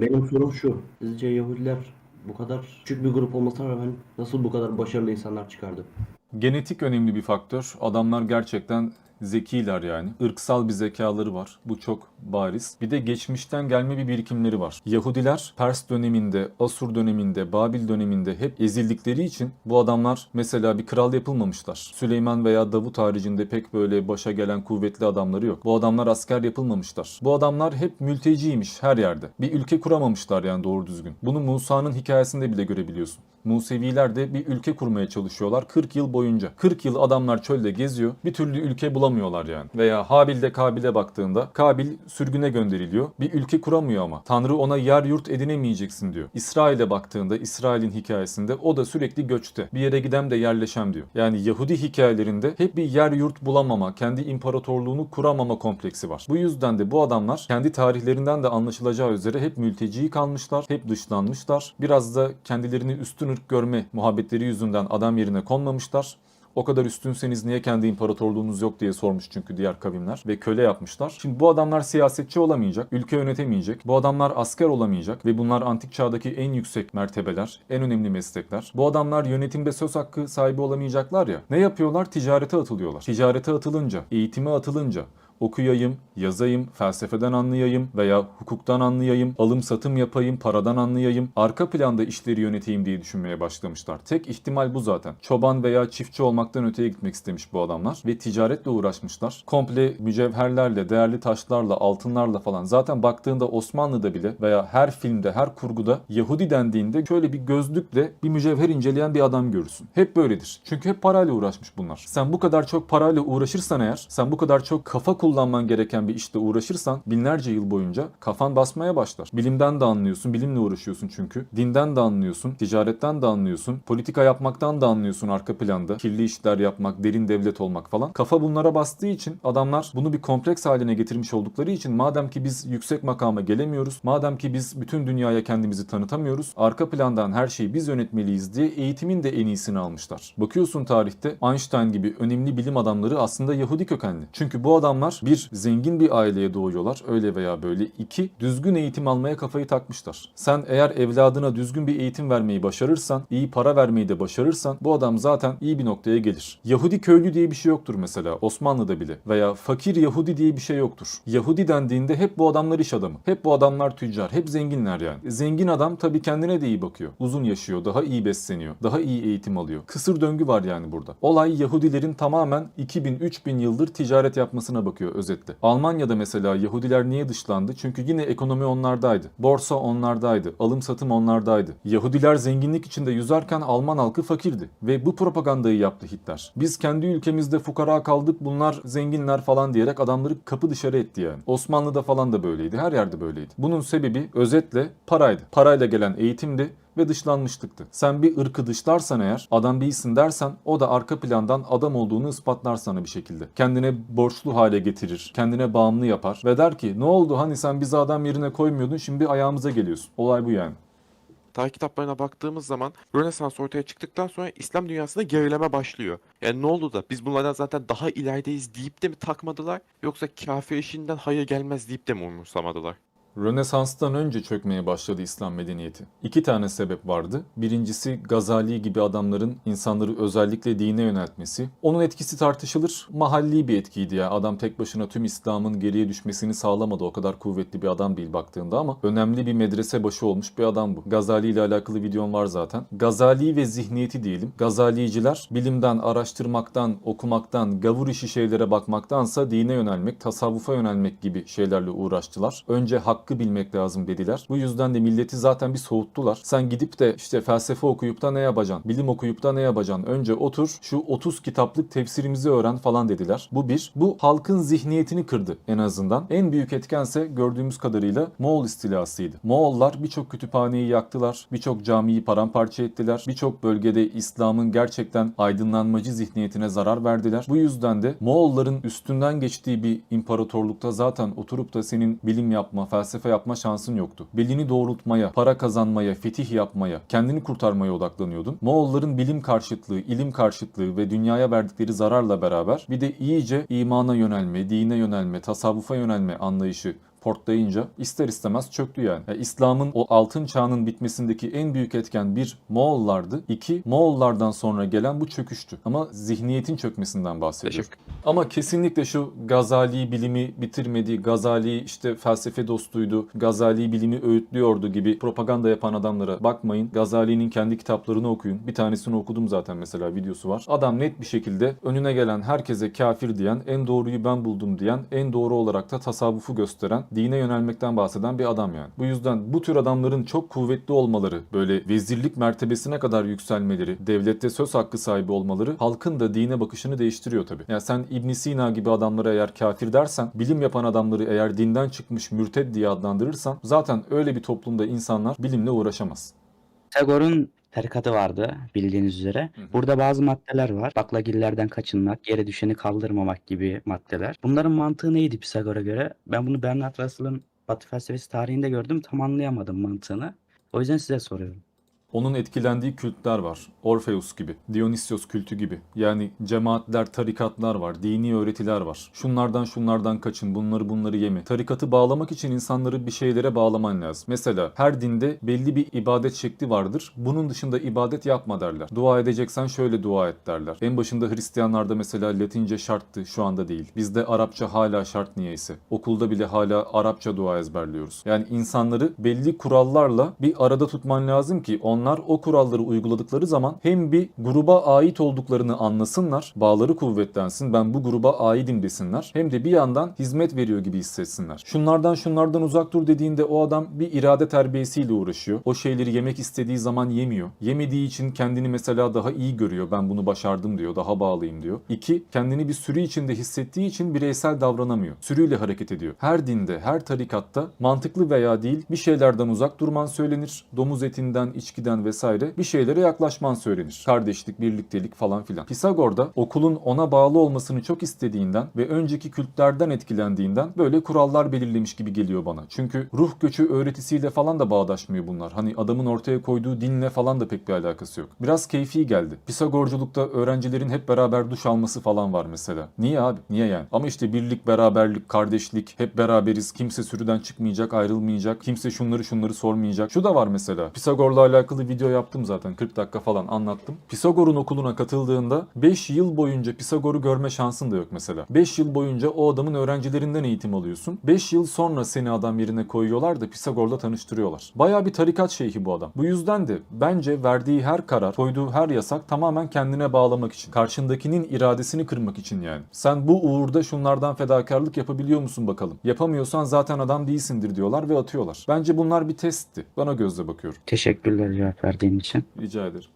Benim sorum şu. Sizce Yahudiler bu kadar küçük bir grup olmasına rağmen nasıl bu kadar başarılı insanlar çıkardı? Genetik önemli bir faktör. Adamlar gerçekten zekiler yani. Irksal bir zekaları var. Bu çok bariz. Bir de geçmişten gelme bir birikimleri var. Yahudiler Pers döneminde, Asur döneminde, Babil döneminde hep ezildikleri için bu adamlar mesela bir kral yapılmamışlar. Süleyman veya Davut haricinde pek böyle başa gelen kuvvetli adamları yok. Bu adamlar asker yapılmamışlar. Bu adamlar hep mülteciymiş her yerde. Bir ülke kuramamışlar yani doğru düzgün. Bunu Musa'nın hikayesinde bile görebiliyorsun. Museviler de bir ülke kurmaya çalışıyorlar 40 yıl boyunca. 40 yıl adamlar çölde geziyor. Bir türlü ülke bulamıyorlar yani. Veya Habil'de Kabil'e baktığında Kabil sürgüne gönderiliyor. Bir ülke kuramıyor ama. Tanrı ona yer yurt edinemeyeceksin diyor. İsrail'e baktığında İsrail'in hikayesinde o da sürekli göçte. Bir yere gidem de yerleşem diyor. Yani Yahudi hikayelerinde hep bir yer yurt bulamama, kendi imparatorluğunu kuramama kompleksi var. Bu yüzden de bu adamlar kendi tarihlerinden de anlaşılacağı üzere hep mülteci kalmışlar, hep dışlanmışlar. Biraz da kendilerini üstün ırk görme muhabbetleri yüzünden adam yerine konmamışlar. O kadar üstünseniz niye kendi imparatorluğunuz yok diye sormuş çünkü diğer kavimler ve köle yapmışlar. Şimdi bu adamlar siyasetçi olamayacak, ülke yönetemeyecek. Bu adamlar asker olamayacak ve bunlar antik çağdaki en yüksek mertebeler, en önemli meslekler. Bu adamlar yönetimde söz hakkı sahibi olamayacaklar ya. Ne yapıyorlar? Ticarete atılıyorlar. Ticarete atılınca, eğitime atılınca, okuyayım, yazayım, felsefeden anlayayım veya hukuktan anlayayım, alım satım yapayım, paradan anlayayım, arka planda işleri yöneteyim diye düşünmeye başlamışlar. Tek ihtimal bu zaten. Çoban veya çiftçi olmaktan öteye gitmek istemiş bu adamlar ve ticaretle uğraşmışlar. Komple mücevherlerle, değerli taşlarla, altınlarla falan. Zaten baktığında Osmanlı'da bile veya her filmde, her kurguda Yahudi dendiğinde şöyle bir gözlükle bir mücevher inceleyen bir adam görürsün. Hep böyledir. Çünkü hep parayla uğraşmış bunlar. Sen bu kadar çok parayla uğraşırsan eğer, sen bu kadar çok kafa kullanman gereken bir işte uğraşırsan binlerce yıl boyunca kafan basmaya başlar. Bilimden de anlıyorsun, bilimle uğraşıyorsun çünkü. Dinden de anlıyorsun, ticaretten de anlıyorsun, politika yapmaktan da anlıyorsun arka planda. Kirli işler yapmak, derin devlet olmak falan. Kafa bunlara bastığı için adamlar bunu bir kompleks haline getirmiş oldukları için madem ki biz yüksek makama gelemiyoruz, madem ki biz bütün dünyaya kendimizi tanıtamıyoruz, arka plandan her şeyi biz yönetmeliyiz diye eğitimin de en iyisini almışlar. Bakıyorsun tarihte Einstein gibi önemli bilim adamları aslında Yahudi kökenli. Çünkü bu adamlar bir zengin bir aileye doğuyorlar öyle veya böyle. İki düzgün eğitim almaya kafayı takmışlar. Sen eğer evladına düzgün bir eğitim vermeyi başarırsan, iyi para vermeyi de başarırsan bu adam zaten iyi bir noktaya gelir. Yahudi köylü diye bir şey yoktur mesela Osmanlı'da bile veya fakir Yahudi diye bir şey yoktur. Yahudi dendiğinde hep bu adamlar iş adamı. Hep bu adamlar tüccar. Hep zenginler yani. Zengin adam tabii kendine de iyi bakıyor. Uzun yaşıyor, daha iyi besleniyor, daha iyi eğitim alıyor. Kısır döngü var yani burada. Olay Yahudilerin tamamen 2000-3000 yıldır ticaret yapmasına bakıyor özetle. Almanya'da mesela Yahudiler niye dışlandı? Çünkü yine ekonomi onlardaydı. Borsa onlardaydı. Alım satım onlardaydı. Yahudiler zenginlik içinde yüzerken Alman halkı fakirdi. Ve bu propagandayı yaptı Hitler. Biz kendi ülkemizde fukara kaldık bunlar zenginler falan diyerek adamları kapı dışarı etti yani. Osmanlı'da falan da böyleydi. Her yerde böyleydi. Bunun sebebi özetle paraydı. Parayla gelen eğitimdi ve dışlanmışlıktı. Sen bir ırkı dışlarsan eğer, adam değilsin dersen o da arka plandan adam olduğunu ispatlar sana bir şekilde. Kendine borçlu hale getirir, kendine bağımlı yapar ve der ki ne oldu hani sen bizi adam yerine koymuyordun şimdi ayağımıza geliyorsun. Olay bu yani. Tarih kitaplarına baktığımız zaman Rönesans ortaya çıktıktan sonra İslam dünyasında gerileme başlıyor. Yani ne oldu da biz bunlardan zaten daha ilerideyiz deyip de mi takmadılar yoksa kafir işinden hayır gelmez deyip de mi umursamadılar? Rönesans'tan önce çökmeye başladı İslam medeniyeti. İki tane sebep vardı. Birincisi Gazali gibi adamların insanları özellikle dine yöneltmesi. Onun etkisi tartışılır. Mahalli bir etkiydi ya. Adam tek başına tüm İslam'ın geriye düşmesini sağlamadı. O kadar kuvvetli bir adam değil baktığında ama önemli bir medrese başı olmuş bir adam bu. Gazali ile alakalı videom var zaten. Gazali ve zihniyeti diyelim. Gazaliciler bilimden, araştırmaktan, okumaktan, gavur işi şeylere bakmaktansa dine yönelmek, tasavvufa yönelmek gibi şeylerle uğraştılar. Önce hakkı bilmek lazım dediler. Bu yüzden de milleti zaten bir soğuttular. Sen gidip de işte felsefe okuyup da ne yapacaksın? Bilim okuyup da ne yapacaksın? Önce otur şu 30 kitaplık tefsirimizi öğren falan dediler. Bu bir. Bu halkın zihniyetini kırdı en azından. En büyük etkense gördüğümüz kadarıyla Moğol istilasıydı. Moğollar birçok kütüphaneyi yaktılar. Birçok camiyi paramparça ettiler. Birçok bölgede İslam'ın gerçekten aydınlanmacı zihniyetine zarar verdiler. Bu yüzden de Moğolların üstünden geçtiği bir imparatorlukta zaten oturup da senin bilim yapma, felsefe yapma şansın yoktu. Belini doğrultmaya, para kazanmaya, fetih yapmaya, kendini kurtarmaya odaklanıyordun. Moğolların bilim karşıtlığı, ilim karşıtlığı ve dünyaya verdikleri zararla beraber bir de iyice imana yönelme, dine yönelme, tasavvufa yönelme anlayışı portlayınca ister istemez çöktü yani. Yani İslam'ın o altın çağının bitmesindeki en büyük etken bir Moğollardı. iki Moğollardan sonra gelen bu çöküştü. Ama zihniyetin çökmesinden bahsediyor. Ama kesinlikle şu Gazali bilimi bitirmedi, Gazali işte felsefe dostuydu, Gazali bilimi öğütlüyordu gibi propaganda yapan adamlara bakmayın. Gazali'nin kendi kitaplarını okuyun. Bir tanesini okudum zaten mesela videosu var. Adam net bir şekilde önüne gelen herkese kafir diyen, en doğruyu ben buldum diyen, en doğru olarak da tasavvufu gösteren, dine yönelmekten bahseden bir adam yani. Bu yüzden bu tür adamların çok kuvvetli olmaları, böyle vezirlik mertebesine kadar yükselmeleri, devlette söz hakkı sahibi olmaları halkın da dine bakışını değiştiriyor tabii. Yani sen İbn Sina gibi adamlara eğer kafir dersen, bilim yapan adamları eğer dinden çıkmış mürted diye adlandırırsan zaten öyle bir toplumda insanlar bilimle uğraşamaz. Pisagor'un tarikatı vardı bildiğiniz üzere. Hı hı. Burada bazı maddeler var. Baklagillerden kaçınmak, yere düşeni kaldırmamak gibi maddeler. Bunların mantığı neydi Pisagor'a göre? Ben bunu Bernard Russell'ın Batı felsefesi tarihinde gördüm. Tam anlayamadım mantığını. O yüzden size soruyorum. Onun etkilendiği kültler var. Orpheus gibi, Dionysios kültü gibi. Yani cemaatler, tarikatlar var, dini öğretiler var. Şunlardan şunlardan kaçın, bunları bunları yeme. Tarikatı bağlamak için insanları bir şeylere bağlaman lazım. Mesela her dinde belli bir ibadet şekli vardır. Bunun dışında ibadet yapma derler. Dua edeceksen şöyle dua et derler. En başında Hristiyanlarda mesela Latince şarttı, şu anda değil. Bizde Arapça hala şart niyeyse. Okulda bile hala Arapça dua ezberliyoruz. Yani insanları belli kurallarla bir arada tutman lazım ki onlar o kuralları uyguladıkları zaman hem bir gruba ait olduklarını anlasınlar, bağları kuvvetlensin, ben bu gruba aidim desinler. Hem de bir yandan hizmet veriyor gibi hissetsinler. Şunlardan şunlardan uzak dur dediğinde o adam bir irade terbiyesiyle uğraşıyor. O şeyleri yemek istediği zaman yemiyor. Yemediği için kendini mesela daha iyi görüyor. Ben bunu başardım diyor, daha bağlıyım diyor. İki, kendini bir sürü içinde hissettiği için bireysel davranamıyor. Sürüyle hareket ediyor. Her dinde, her tarikatta mantıklı veya değil bir şeylerden uzak durman söylenir. Domuz etinden, içkiden vesaire bir şeylere yaklaşman söylenir. Kardeşlik, birliktelik falan filan. Pisagor da okulun ona bağlı olmasını çok istediğinden ve önceki kültlerden etkilendiğinden böyle kurallar belirlemiş gibi geliyor bana. Çünkü ruh göçü öğretisiyle falan da bağdaşmıyor bunlar. Hani adamın ortaya koyduğu dinle falan da pek bir alakası yok. Biraz keyfi geldi. Pisagorculukta öğrencilerin hep beraber duş alması falan var mesela. Niye abi? Niye yani? Ama işte birlik, beraberlik, kardeşlik, hep beraberiz. Kimse sürüden çıkmayacak, ayrılmayacak. Kimse şunları şunları sormayacak. Şu da var mesela. Pisagor'la alakalı video yaptım zaten. 40 dakika falan anlattım. Pisagor'un okuluna katıldığında 5 yıl boyunca Pisagor'u görme şansın da yok mesela. 5 yıl boyunca o adamın öğrencilerinden eğitim alıyorsun. 5 yıl sonra seni adam yerine koyuyorlar da Pisagor'la tanıştırıyorlar. Baya bir tarikat şeyhi bu adam. Bu yüzden de bence verdiği her karar, koyduğu her yasak tamamen kendine bağlamak için. Karşındakinin iradesini kırmak için yani. Sen bu uğurda şunlardan fedakarlık yapabiliyor musun bakalım. Yapamıyorsan zaten adam değilsindir diyorlar ve atıyorlar. Bence bunlar bir testti. Bana gözle bakıyorum. Teşekkürler cevap verdiğin için. Rica ederim.